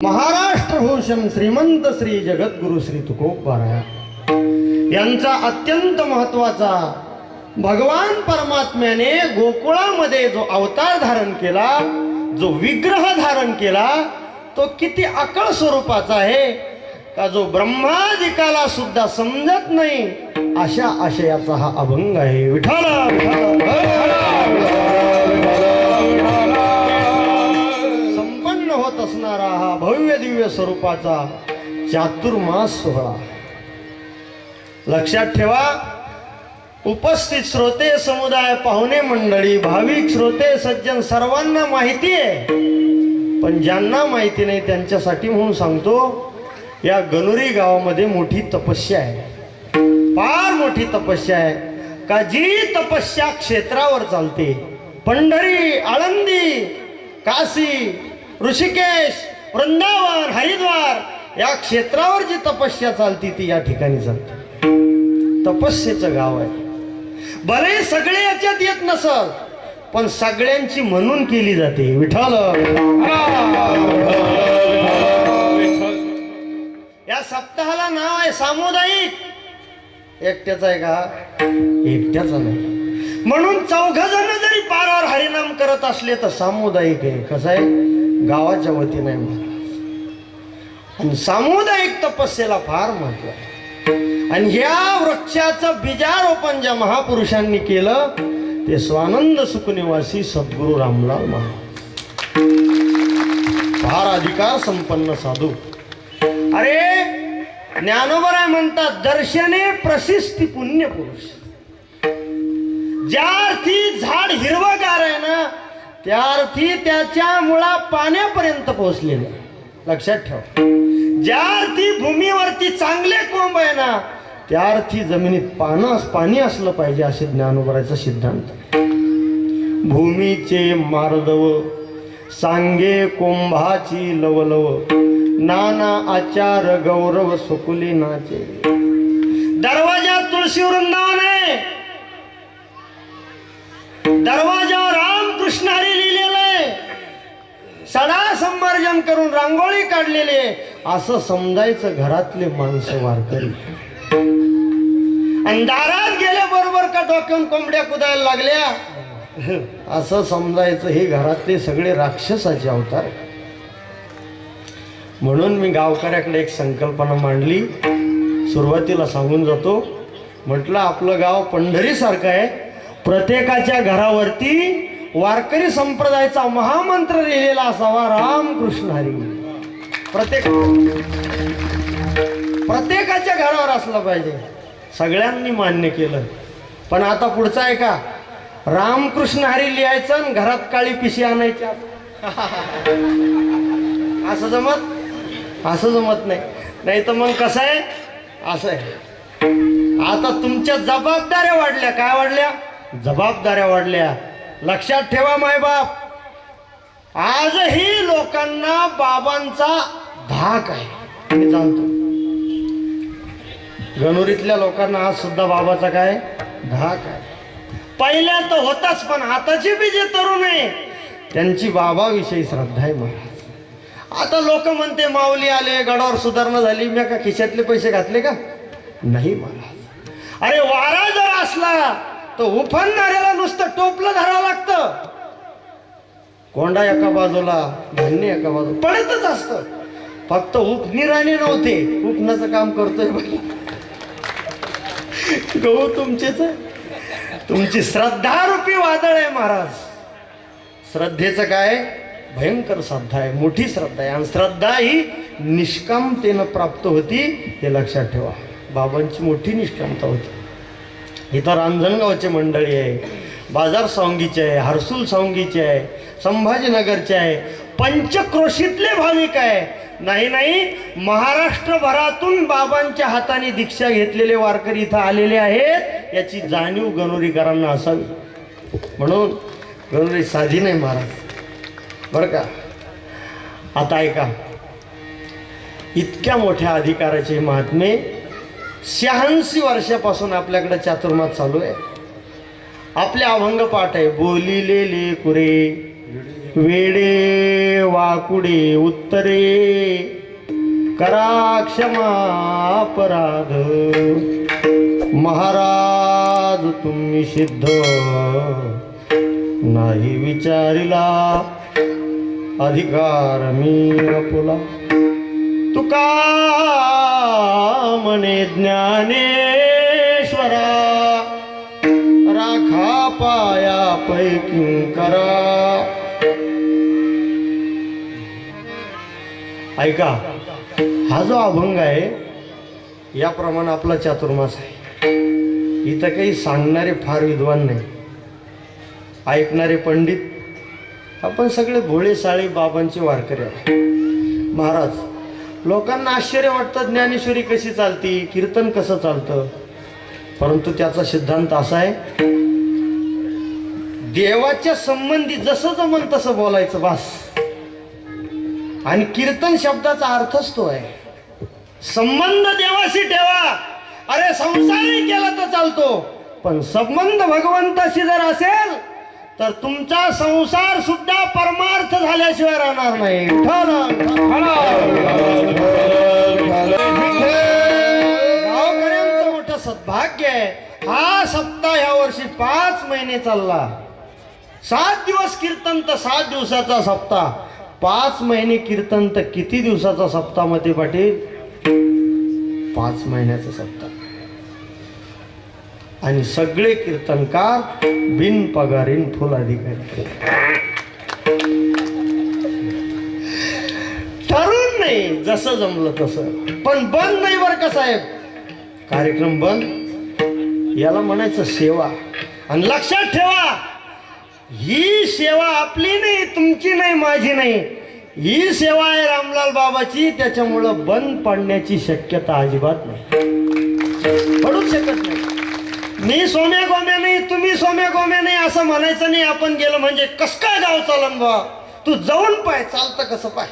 महाराष्ट्र भूषण श्रीमंत श्री जगद्गुरु श्री तुकोबाराया. यांचा अत्यंत महत्त्वाचा भगवान परमात्म्याने गोकुळामध्ये जो अवतार धारण केला जो विग्रह धारण केला तो किती अकळ स्वरूपाचा आहे का जो ब्रह्मादिकाला सुद्धा समजत नाही अशा आशयाचा हा अभंग आहे. विठाल संपन्न होत असणारा हा दिव्य स्वरूपाचा चातुर्मास सोहळा. लक्षात ठेवा उपस्थित श्रोते समुदाय पाहुणे मंडळी भाविक श्रोते सज्जन सर्वांना माहिती आहे. पण ज्यांना माहिती नाही त्यांच्यासाठी म्हणून सांगतो या गणुरी गावामध्ये मोठी तपस्या आहे. फार मोठी तपस्या आहे. का जी तपस्या क्षेत्रावर चालते? पंढरी आळंदी काशी ऋषिकेश वृंदावन हरिद्वार या क्षेत्रावर जी तपस्या चालती ती या ठिकाणी चालते. तपस्येचं गाव आहे. बरे सगळे याच्यात येत नसल पण सगळ्यांची म्हणून केली जाते. विठ्ठल या सप्ताहाला नाव आहे सामुदायिक. एकट्याचं आहे का? एकट्याच नाही. म्हणून चौघ जण जरी पारावर हरिनाम करत असले तर सामुदायिक आहे. कसं आहे? गावाच्या वतीने महाराज आणि सामुदायिक तपस्येला फार महत्त्व आहे. आणि ह्या वृक्षाचं बीजारोपण ज्या महापुरुषांनी केलं ते स्वानंद सुखनिवासी सद्गुरू रामलाल महाराज. फार अधिकार संपन्न साधू. अरे ज्ञानोबराय म्हणतात दर्शने प्रशिस्ती पुण्य पुरुष. ज्या अर्थी झाड हिरवगार आहे ना त्या अर्थी त्याच्या मुळा पाण्यापर्यंत पोहोचलेले. लक्षात ठेव. ज्या अर्थी भूमीवरती चांगले कोंब आहे ना त्या अर्थी जमिनीत पानं पाणी असलं पाहिजे असे ज्ञानोबराचा सिद्धांत. भूमीचे मार्दव सांगे कोंभाची लवलव नाना आचार गौरव सुकुली नाचे दरवाजा तुळशी वृंदावन आहे दरवाजावर रामकृष्ण हरी लिहिलेलं आहे. सडा संवर्जन करून रांगोळी काढलेली आहे. असं समजायचं घरातले माणसं वारकरी. आणि दारात गेल्याबरोबर का डोक्यावर कोंबड्या कुदायला लागल्या? असं समजायचं हे घरातले सगळे राक्षसाचे अवतार. म्हणून मी गावकऱ्याकडे एक संकल्पना मांडली. सुरुवातीला सांगून जातो म्हटलं आपलं गाव पंढरीसारखं आहे. प्रत्येकाच्या घरावरती वारकरी संप्रदायाचा महामंत्र लिहिलेला असावा रामकृष्ण हरी. प्रत्येक प्रत्येकाच्या घरावर असलं पाहिजे. सगळ्यांनी मान्य केलं. पण आता पुढचं आहे का? रामकृष्ण हरी लिहायचं आणि घरात काळी पिशी आणायच्या असं जमत? असं जमत नाही. नाही तर मग कसं आहे? असं आहे. आता तुमच्या जबाबदाऱ्या वाढल्या. काय वाढल्या? जबाबदाऱ्या वाढल्या. लक्षात ठेवा मायबाप. आजही लोकांना बाबांचा धाक आहे. मी जाणतो गणुरीतल्या लोकांना आज सुद्धा बाबाचा काय? धाक आहे. पहिल्या तर होताच पण आताची बी जे तरुण आहे त्यांची बाबाविषयी श्रद्धा आहे महाराज आता लोक म्हणते माऊली आले गडावर सुधारणा झाली मी का खिशातले पैसे घातले का? नाही महाराज अरे वारा जर असला तर उफणणाऱ्याला नुसतं टोपलं धरावं लागतं. कोंडा एका बाजूला धान्य एका बाजूला पडतच असतं. फक्त उपनिराने नव्हते. उपनाचं काम करतोय बाई. गहू तुमचेच तुमची श्रद्धा रूपी वादळ आहे महाराज. श्रद्धेचं काय? भयंकर श्रद्धा आहे मोठी श्रद्धा आहे. आणि श्रद्धा ही निष्कामतेनं प्राप्त होती हे लक्षात ठेवा. बाबांची मोठी निष्कामता होती. इथं रांजणगावचे मंडळी आहे बाजार सावंगीचे आहे हर्सूल सावंगीचे आहे संभाजीनगरचे आहे पंचक्रोशीतले भाविक आहे. नाही नाही महाराष्ट्रभरातून बाबांच्या हाताने दीक्षा घेतलेले वारकरी इथं आलेले आहेत याची जाणीव गणोरीकरांना असावी. म्हणून गणोरी साधी नाही महाराज. बरं का? आता ऐका. इतक्या मोठ्या अधिकाराचे महात्मे शहाऐंशी वर्षापासून आपल्याकडे चातुर्मात चालू आहे. आपले अभंग पाठ आहे बोलिले ले कुरे वेडे वाकुडे उत्तरे करा क्षमा अपराध. महाराज तुम्ही सिद्ध. नाही विचारिला अधिकार मी अपुला. तुका ज्ञानेश्वरा. राखा पाया पैकी करा. ऐका हा जो अभंग आहे याप्रमाणे आपला चातुर्मास आहे. इथं काही सांगणारे फार विद्वान नाही. ऐकणारे पंडित आपण सगळे भोळे साळे बाबांचे वारकरी आहोत. महाराज लोकांना आश्चर्य वाटतं ज्ञानेश्वरी कशी चालती कीर्तन कसं चालतं? परंतु त्याचा सिद्धांत असा आहे देवाच्या संबंधी जसं जमन तसं बोलायचं बास. आणि कीर्तन शब्दाचा अर्थच तो आहे संबंध देवाशी ठेवा. अरे संसारही केला तर चालतो पण संबंध भगवंताशी जर असेल तर तुमचा संसार सुद्धा परमार्थ झाल्याशिवाय राहणार नाही. मोठ गावकऱ्यांचं मोठं सद्भाग्य आहे. हा सप्ताह ह्या वर्षी पाच महिने चालला. सात दिवस कीर्तन तर सात दिवसाचा सप्ताह. पाच महिने कीर्तन तर किती दिवसाचा सप्ताहमध्ये पाटील? पाच महिन्याचा सप्ताह. आणि सगळे कीर्तनकार बिन पगारीन फुल अधिकारी. ठरून नाही जसं जमलं तसं. पण बंद नाही बरं का साहेब? कार्यक्रम बंद. याला म्हणायचं सेवा. आणि लक्षात ठेवा ही सेवा आपली नाही तुमची नाही माझी नाही. ही सेवा आहे रामलाल बाबाची त्याच्यामुळं बंद पडण्याची शक्यता अजिबात नाही. पडूच शकत नाही. मी सोम्या गोम्या नाही तुम्ही सोम्या गोम्या नाही असं म्हणायचं नाही. आपण गेलो म्हणजे कस काय गाव चालन बा तू जाऊन पाय चालतं कसं पाय?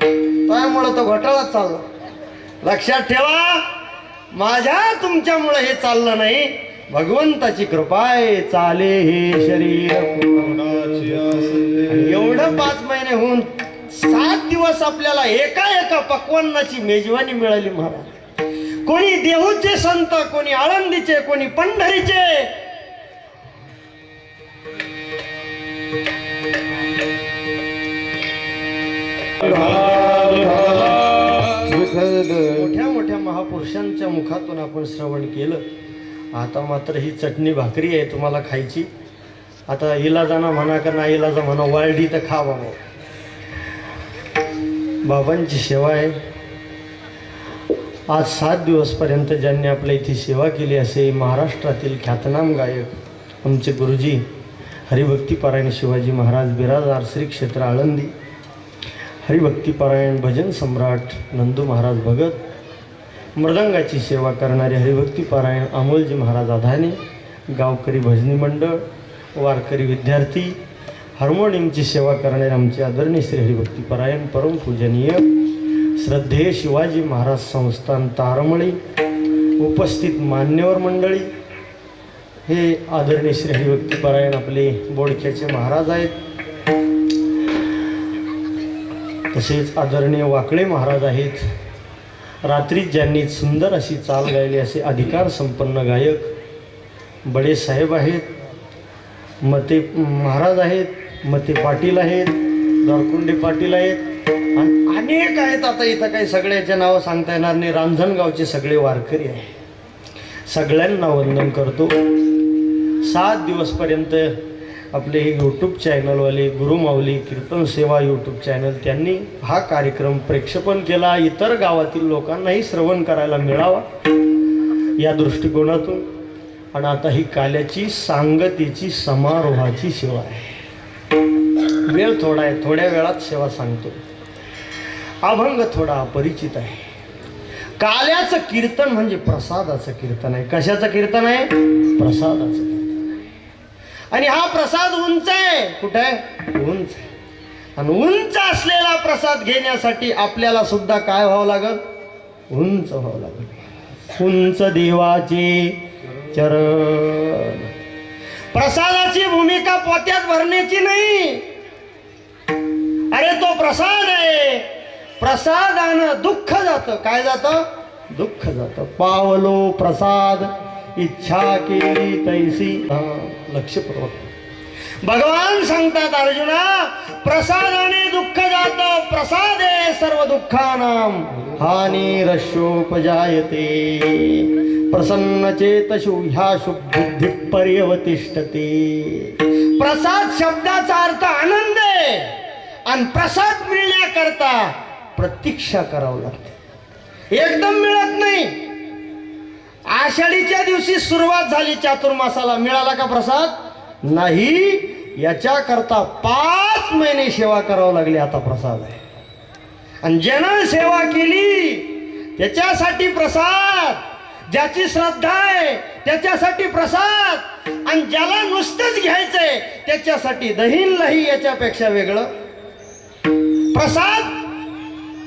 त्यामुळं तो घोटाळाच चालला लक्षात ठेवा माझ्या तुमच्यामुळं हे चाललं नाही. भगवंताची कृपा आहे चाले हे शरीर. एवढं पाच महिने होऊन सात दिवस आपल्याला एका एका पक्वान्नाची मेजवानी मिळाली महाराज. कोणी देहूचे संत कोणी आळंदीचे कोणी पंढरीचे. मोठ्या मोठ्या महापुरुषांच्या मुखातून आपण श्रवण केलं. आता मात्र ही चटणी भाकरी आहे तुम्हाला खायची. आता इलाजाना म्हणा का नाही इलाजा म्हणा वाळडी तर खा बाबा बाबांची सेवा आहे. आज सात दिवसपर्यंत ज्यांनी आपल्या इथे सेवा केली असे महाराष्ट्रातील ख्यातनाम गायक आमचे गुरुजी हरिभक्तीपरायण शिवाजी महाराज बिराजदार श्री क्षेत्र आळंदी हरिभक्तीपरायण भजन सम्राट नंदू महाराज भगत मृदंगाची सेवा करणारे हरिभक्तीपरायण अमोलजी महाराज आधाने गावकरी भजनी मंडळ वारकरी विद्यार्थी हार्मोनियमची सेवा करणारे आमचे आदरणीय श्री हरिभक्तीपरायण परमपूजनीय श्रद्धेय शिवाजी महाराज संस्थान तारमळी उपस्थित मान्यवर मंडळी हे आदरणीय श्री हरिभक्तीपरायण आपले बोडख्याचे महाराज आहेत. तसेच आदरणीय वाकळे महाराज आहेत. रात्री ज्यांनी सुंदर अशी चाल गायली असे अधिकार संपन्न गायक बडे साहेब आहेत. मते महाराज आहेत मते पाटील आहेत दारकुंडे पाटील आहेत. अनेक आहेत आता इथं काही सगळ्याचे नावं सांगता येणार नाही. रांझणगावचे सगळे वारकरी आहे. सगळ्यांना वंदन करतो. सात दिवसपर्यंत आपले हे यूट्यूब चॅनलवाले गुरुमाऊली कीर्तन सेवा यूट्यूब चॅनल त्यांनी हा कार्यक्रम प्रेक्षेपण केला. इतर गावातील लोकांनाही श्रवण करायला मिळावा या दृष्टिकोनातून. आणि आता ही काल्याची सांगतेची समारोहाची सेवा आहे. वेळ थोडा आहे. थोड्या वेळात सेवा सांगतो. अभंग थोडा अपरिचित आहे. काल्याचं कीर्तन म्हणजे प्रसादाचं कीर्तन आहे. कशाचं कीर्तन आहे? प्रसादाचं कीर्तन आहे. आणि हा प्रसाद उंच आहे. कुठे? आहे उंच आहे. आणि उंच असलेला प्रसाद घेण्यासाठी आपल्याला सुद्धा काय व्हावं लागल? उंच व्हावं लागल. उंच देवाचे चरण. प्रसादाची भूमिका पोत्यात भरण्याची नाही. अरे तो प्रसाद आहे. प्रसादानं दुःख जातं. काय जातं? दुःख जातं. पावलो प्रसाद इच्छा केली तैसी. लक्षपूर्वक भगवान सांगतात अर्जुना प्रसादाने दुःख जात. प्रसादे सर्व दुःखानाम हानी रश्योपजायते प्रसन्न चेतशु ह्या शुभबुद्धी पर्यवतिष्ठते. प्रसाद शब्दाचा अर्थ आनंद आहे. आणि प्रसाद मिळण्याकरता प्रतीक्षा करावं लागते. एकदम मिळत नाही. आषाढीच्या दिवशी सुरुवात झाली चातुर्मासाला. मिळाला का प्रसाद? नाही. याच्याकरता पाच महिने सेवा करावं लागली आता प्रसाद आहे. आणि ज्यानं सेवा केली त्याच्यासाठी प्रसाद. ज्याची श्रद्धा आहे त्याच्यासाठी प्रसाद. आणि ज्याला नुसतंच घ्यायचंय त्याच्यासाठी दहीन लही याच्यापेक्षा वेगळं. प्रसाद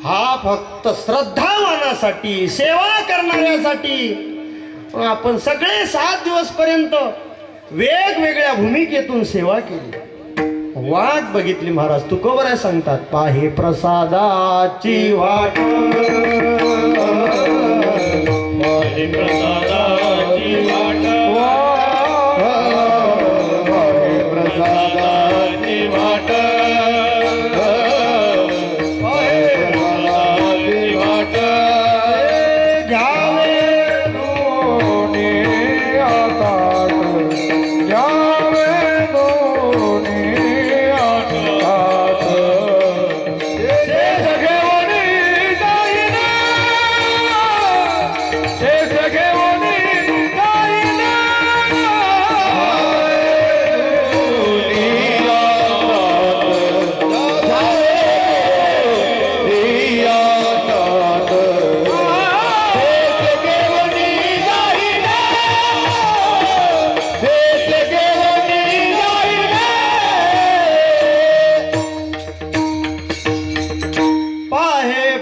हा फक्त श्रद्धावानासाठी सेवा करणाऱ्यासाठी. आपण सगळे सात दिवस पर्यंत वेगवेगळ्या भूमिकेतून सेवा केली. वाट बघितली महाराज तू कवर आहे सांगतात? पाहे प्रसादाची वाट. पाहे प्रसाद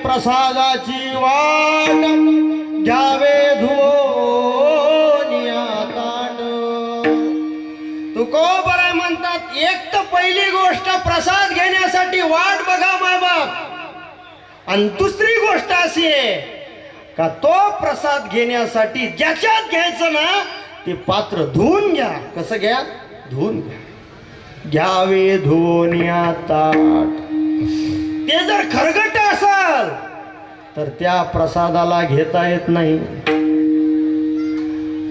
प्रसादाची वाट घ्यावे धुओनिया ताट. तुकोबराय म्हणतात एक तर पहिली गोष्ट प्रसाद घेण्यासाठी वाट बघा मायबाप आणि दुसरी गोष्ट अशी आहे का तो प्रसाद घेण्यासाठी ज्याच्यात घ्यायचं ना ते पात्र धुवून घ्या. कसं घ्या? धुवून घ्या. घ्यावे धुवून ताट. ते जर खरगट असाल! तर त्या प्रसादाला घेता येत नाही.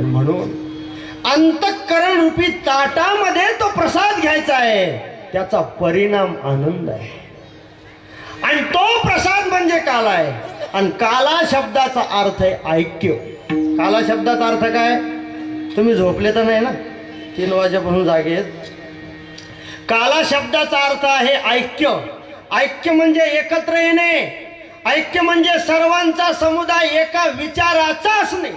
म्हणून अंतःकरण रूपी ताटामध्ये तो प्रसाद घ्यायचा आहे. त्याचा परिणाम आनंद आहे. आणि तो प्रसाद म्हणजे काला आहे. आणि काला शब्दाचा अर्थ आहे ऐक्य. काला शब्दाचा अर्थ काय? तुम्ही झोपले तर नाही ना? तीन वाजेपासून जागेत. काला शब्दाचा अर्थ आहे ऐक्य. ऐक्य म्हणजे एकत्र येणे ऐक्य म्हणजे सर्वांचा समुदाय एका विचाराचा असणे.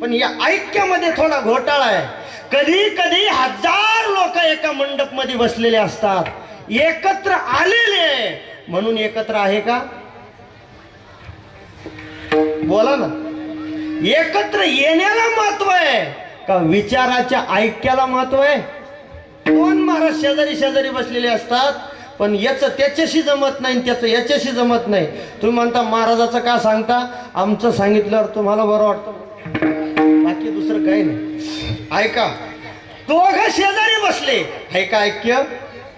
पण या ऐक्यामध्ये थोडा घोटाळा आहे. कधी कधी हजार लोक एका मंडपमध्ये बसलेले असतात. एकत्र आलेले म्हणून एकत्र आहे का? बोला ना. एकत्र येण्याला महत्त्व आहे का विचाराच्या ऐक्याला महत्त्व आहे? दोन महाराज शेजारी शेजारी बसलेले असतात. पण याचं त्याच्याशी जमत नाही आणि त्याचं याच्याशी जमत नाही. तुम्ही म्हणता महाराजाचं का सांगता? आमचं सांगितल्यावर तुम्हाला बरं वाटतं. बाकी दुसरं काही नाही. ऐका दोघ शेजारी बसले. ऐका ऐक्य?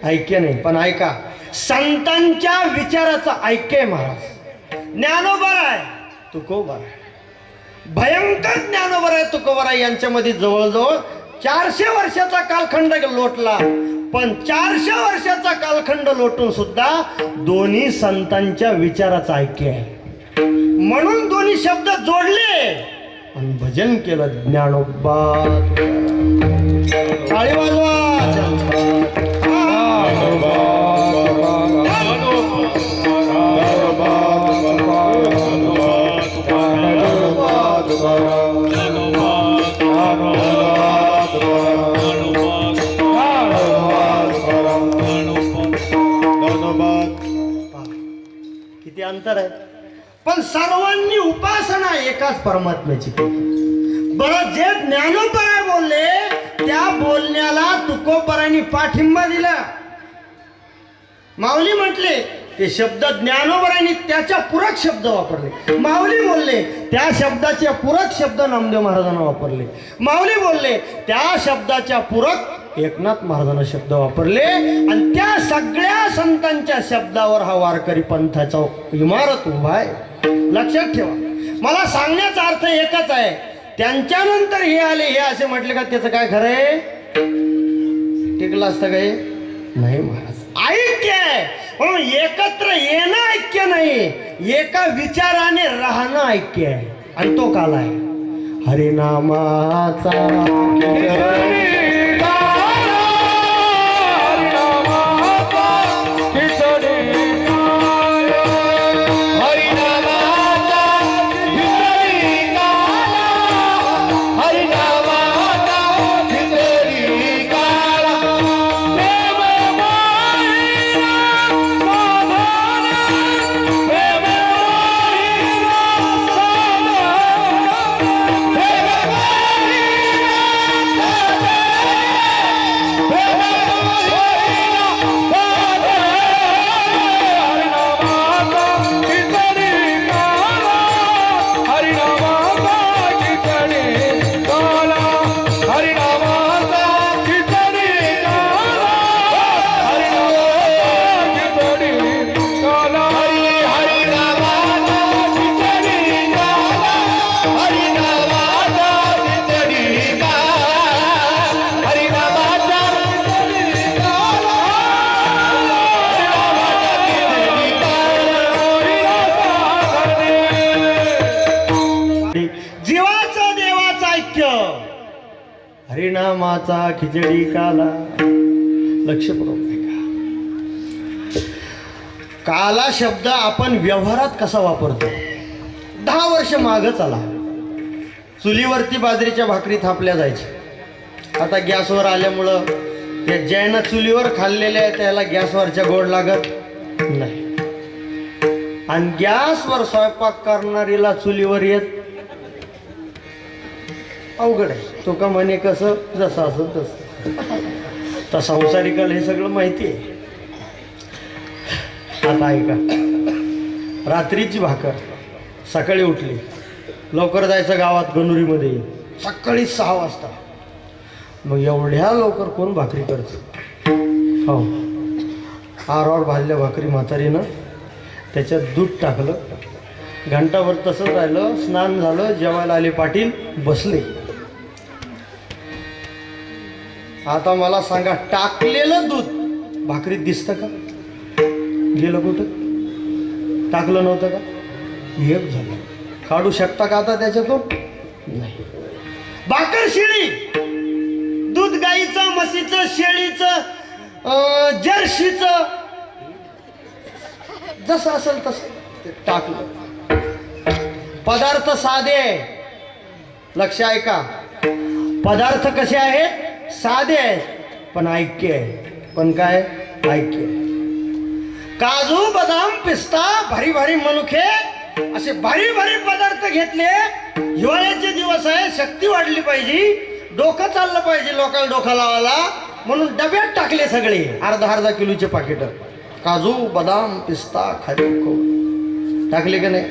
ऐक्य नाही पण ऐका. संतांच्या विचाराचं ऐक्य आहे महाराज. ज्ञानोबर आहे तुकोबर आहे भयंकर ज्ञानोबर आहे तुकोबर आहे यांच्यामध्ये जवळजवळ चारशे वर्षाचा कालखंड लोटला. पण चारशे वर्षाचा कालखंड लोटून सुद्धा दोन्ही संतांच्या विचाराचं ऐक्य आहे. म्हणून दोन्ही शब्द जोडले आणि भजन केलं ज्ञानोबा वाजवा. किती अंतर आहे? पण सर्वांनी उपासना एकाच परमात्म्याची बर बरं जे ज्ञानोपराय बोलले त्या बोलण्याला तुकोपरांनी पाठिंबा दिला. माऊली म्हटले ते शब्द ज्ञानोबरांनी त्याच्या पूरक शब्द वापरले. माऊली बोलले त्या शब्दाचे पूरक शब्द नामदेव महाराजांना वापरले. माऊली बोलले त्या शब्दाच्या पूरक एकनाथ महाराजांना शब्द वापरले. आणि त्या सगळ्या संतांच्या शब्दावर हा वारकरी पंथाचा इमारत उभा आहे. लक्षात ठेवा. मला सांगण्याचा अर्थ एकच आहे. त्यांच्यानंतर हे आले हे असे म्हटले का त्याचं काय खरं आहे? टिकलं असतं काय नाही महाराज. ऐक्य आहे. म्हणून एकत्र येणं ऐक्य नाही. एका विचाराने राहणं ऐक्य आहे. आणि तो काल आहे. हरिनामाचा हरिनामाचा खिचडी काला. लक्षपूर्वक काला शब्द आपण व्यवहारात कसा वापरतो? दहा वर्ष माग चला. चुलीवरती बाजरीच्या भाकरी थापल्या जायच्या. आता गॅसवर आल्यामुळं त्या ज्यानं चुलीवर खाल्लेल्या आहे त्याला गॅसवरच्या गोड लागत नाही. आणि गॅसवर स्वयंपाक करणारीला चुलीवर येत अवघड आहे. तो का म्हणे कसं जसं असं तसं. तर संसारिकाला हे सगळं माहिती आहे. आता ऐका. रात्रीची भाकर. सकाळी उठली. लवकर जायचं गावात गणुरीमध्ये. सकाळी सहा वाजता. मग एवढ्या लवकर कोण भाकरी करतं? हो. आरावर भाजल्या भाकरी म्हातारीनं. त्याच्यात दूध टाकलं. घंटाभर तसंच राहिलं. स्नान झालं. जेवायला आले पाटील. बसले. आता मला सांगा टाकलेलं दूध भाकरीत दिसतं का? गेलं कुठं? टाकलं नव्हतं का? एक झालं. काढू शकता का आता त्याच्यातून? नाही. भाकर शिळी! दूध गाईचं म्हशीचं शेळीचं जर्सीचं जर्शीचं. जसं असेल तसं ते टाकलं. पदार्थ साधे. लक्ष ऐका. पदार्थ कसे आहेत? साधे आहेत पण ऐक्य आहे. पण काय? ऐक्य आहे. काजू बदाम पिस्ता भारी भारी मनुखे असे भारी भारी पदार्थ घेतले हिवाळ्याचे दिवस आहे शक्ती वाढली पाहिजे डोकं चाललं पाहिजे लोकांना डोका लावायला म्हणून डब्यात टाकले सगळे अर्धा अर्धा किलोचे पाकिट. काजू बदाम पिस्ता खाली. टाकले का नाही?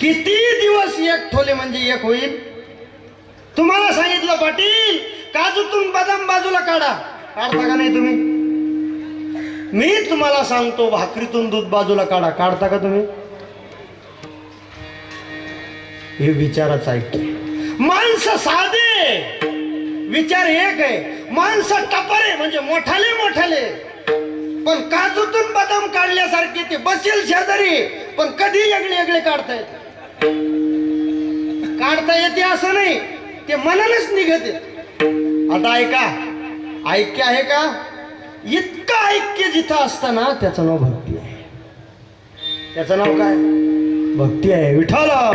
किती दिवस एक ठोले म्हणजे एक होईल? तुम्हाला सांगितलं पाटील काजूतून बदाम बाजूला काढा. काढता का नाही तुम्ही? मी तुम्हाला सांगतो भाकरीतून दूध बाजूला काढा. काढता का तुम्ही? हे विचाराच ऐकते माणसं साधे विचार एक आहे. माणसं टपरे म्हणजे मोठाले मोठाले. पण काजूतून बदाम काढल्यासारखे ते बसेल शेजारी पण कधी वेगळे वेगळे काढता येत? काढता येते असं नाही. ते मनानच निघते आता ऐका. ऐक्य आहे का? इतकं ऐक्य जिथं असतं ना त्याचं नाव भक्ती आहे. त्याचं नाव काय? भक्ती आहे. विठाला